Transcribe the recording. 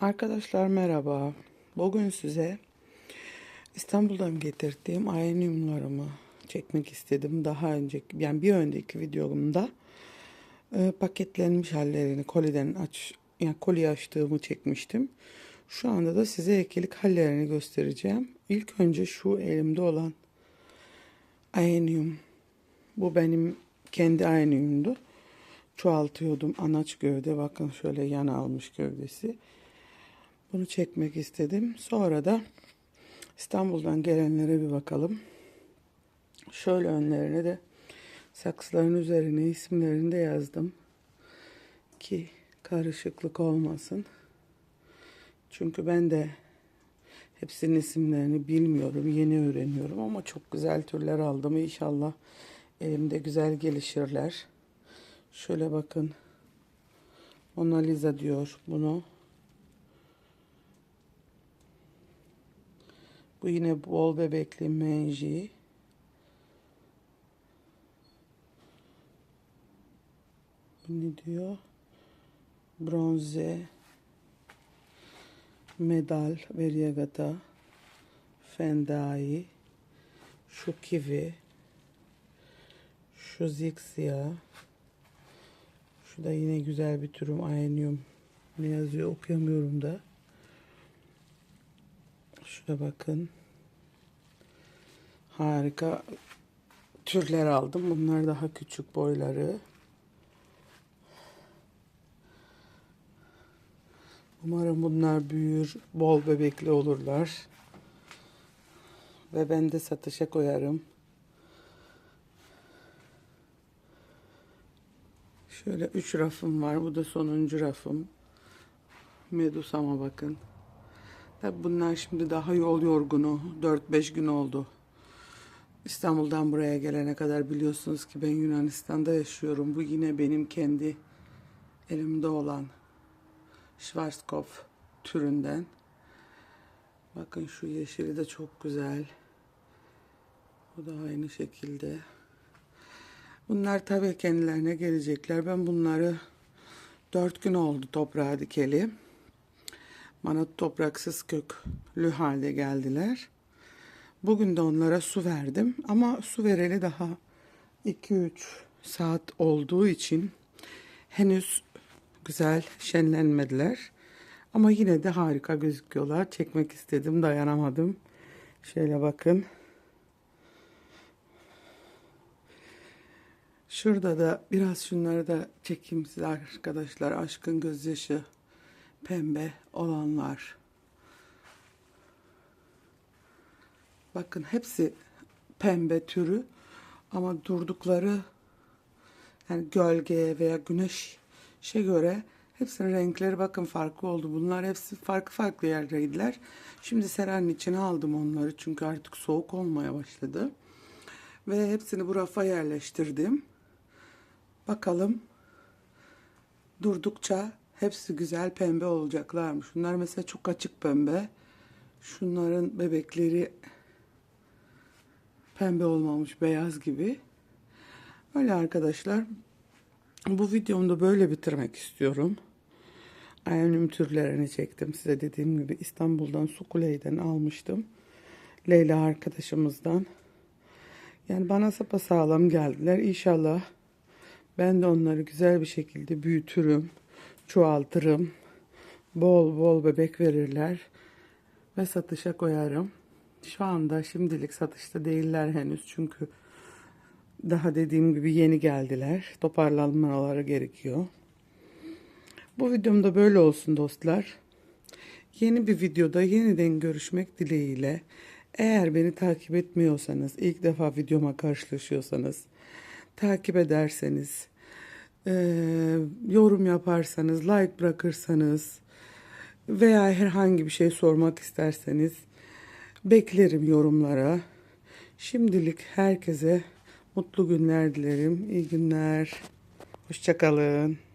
Arkadaşlar merhaba. Bugün size İstanbul'dan getirdiğim ayonyumlarımı çekmek istedim. Daha önceki yani bir önceki videomda e, paketlenmiş hallerini koliden aç yani koli açtığımı çekmiştim. Şu anda da size ekilik hallerini göstereceğim. İlk önce şu elimde olan ayonyum. Bu benim kendi ayonyumdu. Çoğaltıyordum anaç gövde. Bakın şöyle yana almış gövdesi. Bunu çekmek istedim. Sonra da İstanbul'dan gelenlere bir bakalım. Şöyle önlerine de saksıların üzerine isimlerini de yazdım. Ki karışıklık olmasın. Çünkü ben de hepsinin isimlerini bilmiyorum. Yeni öğreniyorum ama çok güzel türler aldım. İnşallah elimde güzel gelişirler. Şöyle bakın. Mona Lisa diyor bunu. Bu yine bol bebekli menji. Bu ne diyor? Bronze. Medal Variegata. Fendai. Şu kivi. Şu zixia. Şu da yine güzel bir türüm ayonyum. Ne yazıyor okuyamıyorum da. Şurada bakın. Harika türler aldım. Bunlar daha küçük boyları. Umarım bunlar büyür, bol bebekli olurlar. Ve ben de satışa koyarım. Şöyle üç rafım var. Bu da sonuncu rafım. Medusama bakın. Tabi bunlar şimdi daha yol yorgunu. 4-5 gün oldu. İstanbul'dan buraya gelene kadar biliyorsunuz ki ben Yunanistan'da yaşıyorum. Bu yine benim kendi elimde olan Schwarzkopf türünden. Bakın şu yeşili de çok güzel. Bu da aynı şekilde. Bunlar tabii kendilerine gelecekler. Ben bunları dört gün oldu toprağa dikeli. Bana topraksız köklü halde geldiler. Bugün de onlara su verdim ama su vereli daha 2-3 saat olduğu için henüz güzel şenlenmediler. Ama yine de harika gözüküyorlar. Çekmek istedim, dayanamadım. Şöyle bakın. Şurada da biraz şunları da çekeyim size arkadaşlar. Aşkın gözyaşı pembe olanlar. Bakın hepsi pembe türü ama durdukları yani gölgeye veya güneşe göre hepsinin renkleri bakın farklı oldu. Bunlar hepsi farklı farklı yerdeydiler. Şimdi seranın içine aldım onları çünkü artık soğuk olmaya başladı. Ve hepsini bu rafa yerleştirdim. Bakalım durdukça hepsi güzel pembe olacaklarmış. Şunlar mesela çok açık pembe. Şunların bebekleri pembe olmamış beyaz gibi. Öyle arkadaşlar. Bu videomu böyle bitirmek istiyorum. Ayonyum türlerini çektim. Size dediğim gibi İstanbul'dan Sukuley'den almıştım. Leyla arkadaşımızdan. Yani bana sağlam geldiler. İnşallah ben de onları güzel bir şekilde büyütürüm, çoğaltırım. Bol bol bebek verirler ve satışa koyarım. Şu anda şimdilik satışta değiller henüz çünkü daha dediğim gibi yeni geldiler. Toparlanmaları gerekiyor. Bu videomda böyle olsun dostlar. Yeni bir videoda yeniden görüşmek dileğiyle. Eğer beni takip etmiyorsanız, ilk defa videoma karşılaşıyorsanız, takip ederseniz, e, yorum yaparsanız, like bırakırsanız veya herhangi bir şey sormak isterseniz beklerim yorumlara. Şimdilik herkese mutlu günler dilerim. İyi günler. Hoşçakalın.